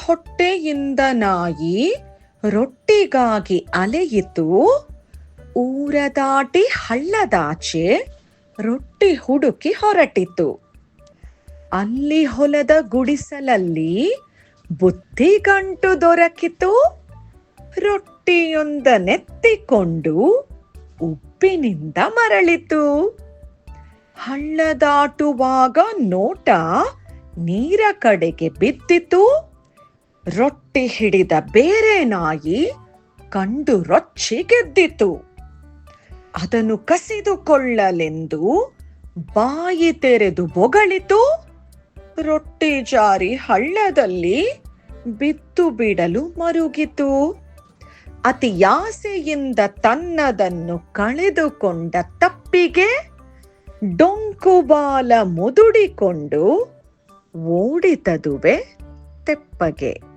ಹೊಟ್ಟೆಯಿಂದ ನಾಯಿ ರೊಟ್ಟಿಗಾಗಿ ಅಲೆಯಿತು ಊರ ದಾಟಿ ಹಳ್ಳದಾಚೆ ರೊಟ್ಟಿ ಹುಡುಕಿ ಹೊರಟಿತು ಅಲ್ಲಿ ಹೊಲದ ಗುಡಿಸಲಲ್ಲಿ ಬುದ್ಧಿಗಂಟು ದೊರಕಿತು. ರೊಟ್ಟಿಯೊಂದನೆತ್ತಿಕೊಂಡು ಉಪ್ಪಿನಿಂದ ಮರಳಿತು. ಹಳ್ಳದಾಟುವಾಗ ನೋಟ ನೀರ ಕಡೆಗೆ ಬಿದ್ದಿತು, ರೊಟ್ಟಿ ಹಿಡಿದ ಬೇರೆ ನಾಯಿ ಕಂಡು ರೊಚ್ಚಿ ಗೆದ್ದಿತು. ಅದನ್ನು ಕಸಿದುಕೊಳ್ಳಲೆಂದು ಬಾಯಿ ತೆರೆದು ಬೊಗಳಿತು, ರೊಟ್ಟಿ ಜಾರಿ ಹಳ್ಳದಲ್ಲಿ ಬಿತ್ತು ಬಿಡಲು ಮರುಗಿತು. ಅತಿಯಾಸೆಯಿಂದ ತನ್ನದನ್ನು ಕಳೆದುಕೊಂಡ ತಪ್ಪಿಗೆ ಡೊಂಕುಬಾಲ ಮುದುಡಿಕೊಂಡು ಓಡಿತದುವೆ ತೆಪ್ಪಗೆ.